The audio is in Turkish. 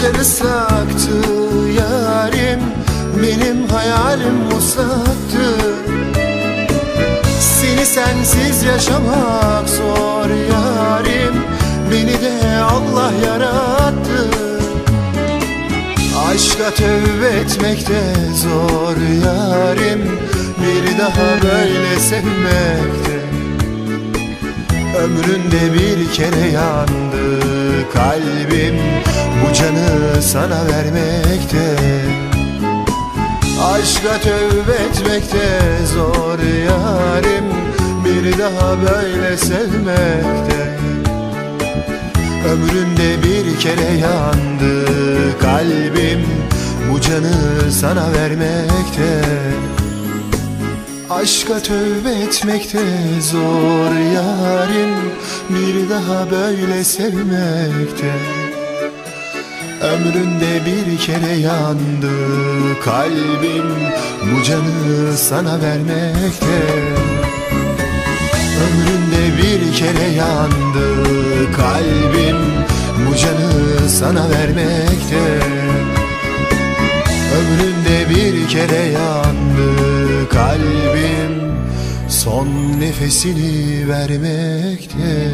gözleri saktı yarim Benim hayalim musaktı Seni sensiz yaşamak zor yarim Beni de Allah yarattı. Aşka tövbe etmek de zor yarim Bir daha böyle sevmekte Ömründe bir kere yandı kalbim Bu canı sana vermekte. Aşka tövbe etmekte zor yarim Bir daha böyle sevmekte. Ömründe bir kere yandı kalbim Bu canı sana vermekte Aşka tövbe etmekte zor yarim. Bir daha böyle sevmekte Ömründe bir kere yandı kalbim. Bu canı sana vermekte Ömründe bir kere yandı kalbim. Bu canı sana vermekte Ömründe bir kere yandı kalbim Son nefesini vermekte